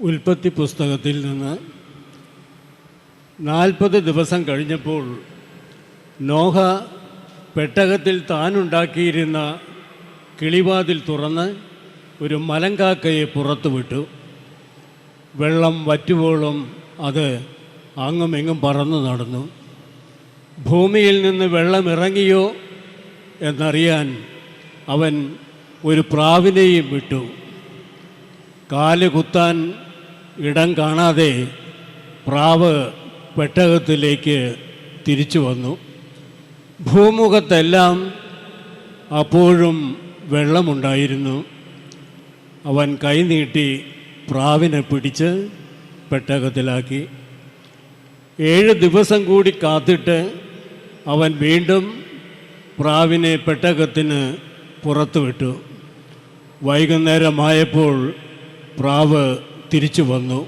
ഉൽപ്പത്തി പുസ്തകത്തിൽ നിന്ന് നാൽപ്പത് ദിവസം കഴിഞ്ഞപ്പോൾ നോഹ പെട്ടകത്തിൽ താനുണ്ടാക്കിയിരുന്ന കിളിവാതിൽ തുറന്ന് ഒരു മലങ്കാക്കയെ പുറത്തുവിട്ടു. വെള്ളം വറ്റുവോളം അത് അങ്ങുമെങ്ങും പറന്നു നടന്നു. ഭൂമിയിൽ നിന്ന് വെള്ളം ഇറങ്ങിയോ എന്നറിയാൻ അവൻ ഒരു പ്രാവിനെയും വിട്ടു. കാൽ കുത്താൻ ഇടം കാണാതെ പ്രാവ് പെട്ടകത്തിലേക്ക് തിരിച്ചു വന്നു. ഭൂമുഖത്തെല്ലാം അപ്പോഴും വെള്ളമുണ്ടായിരുന്നു. അവൻ കൈനീട്ടി പ്രാവിനെ പിടിച്ച് പെട്ടകത്തിലാക്കി. ഏഴ് ദിവസം കൂടി കാത്തിട്ട് അവൻ വീണ്ടും പ്രാവിനെ പെട്ടകത്തിന് പുറത്തു വിട്ടു വൈകുന്നേരമായപ്പോൾ പ്രാവ് തിരിച്ചു വന്നു.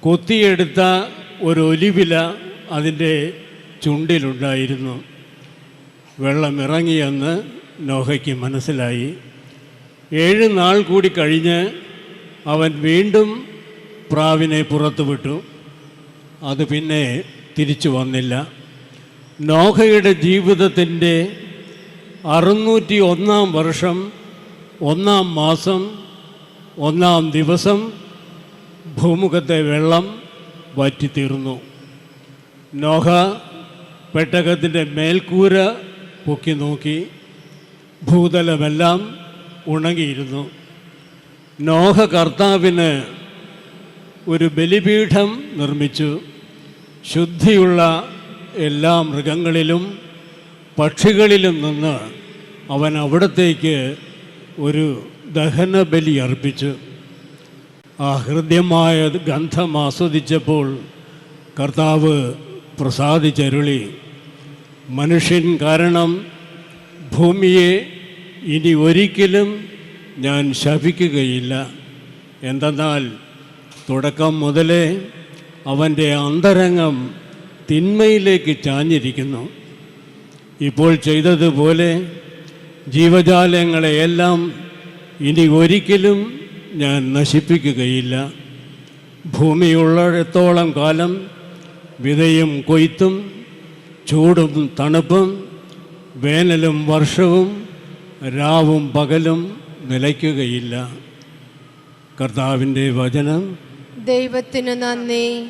കൊത്തിയെടുത്ത ഒരു ഒലിവില അതിന്റെ ചുണ്ടിലുണ്ടായിരുന്നു. വെള്ളം ഇറങ്ങിയെന്ന് നോഹയ്ക്ക് മനസ്സിലായി. ഏഴ് നാൾ കൂടി കഴിഞ്ഞ് അവൻ വീണ്ടും പ്രാവിനെ പുറത്തുവിട്ടു. അത് പിന്നെ തിരിച്ചു വന്നില്ല. നോഹയുടെ ജീവിതത്തിന്റെ അറുന്നൂറ്റി ഒന്നാം വർഷം ഒന്നാം മാസം ഒന്നാം ദിവസം ഭൂമുഖത്തെ വെള്ളം വറ്റിത്തീർന്നു. നോഹ പെട്ടകത്തിന്റെ മേൽക്കൂര പൊക്കി നോക്കി ഭൂതലമെല്ലാം ഉണങ്ങിയിരുന്നു. നോഹ കർത്താവിന് ഒരു ബലിപീഠം നിർമ്മിച്ചു. ശുദ്ധിയുള്ള എല്ലാ മൃഗങ്ങളിലും പക്ഷികളിലും നിന്ന് അവൻ അവിടത്തേക്ക് ഒരു ദഹനബലി അർപ്പിച്ചു. ആ ഹൃദ്യമായ ഗന്ധം ആസ്വദിച്ചപ്പോൾ കർത്താവ് പ്രസാദിച്ചരുളി മനുഷ്യൻ കാരണം ഭൂമിയെ ഇനി ഒരിക്കലും ഞാൻ ശപിക്കുകയില്ല. എന്തെന്നാൽ തുടക്കം മുതലേ അവന്റെ അന്തരംഗം തിന്മയിലേക്ക് ചാഞ്ഞിരിക്കുന്നു. ഇപ്പോൾ ചെയ്തതുപോലെ ജീവജാലങ്ങളെയെല്ലാം ഇനി ഒരിക്കലും ഞാൻ നശിപ്പിക്കുകയില്ല. ഭൂമിയുള്ളിടത്തോളം കാലം വിതയും കൊയ്ത്തും ചൂടും തണുപ്പും വേനലും വർഷവും രാവും പകലും നിലയ്ക്കുകയില്ല. കർത്താവിന്റെ വചനം. ദൈവത്തിന് നന്ദി.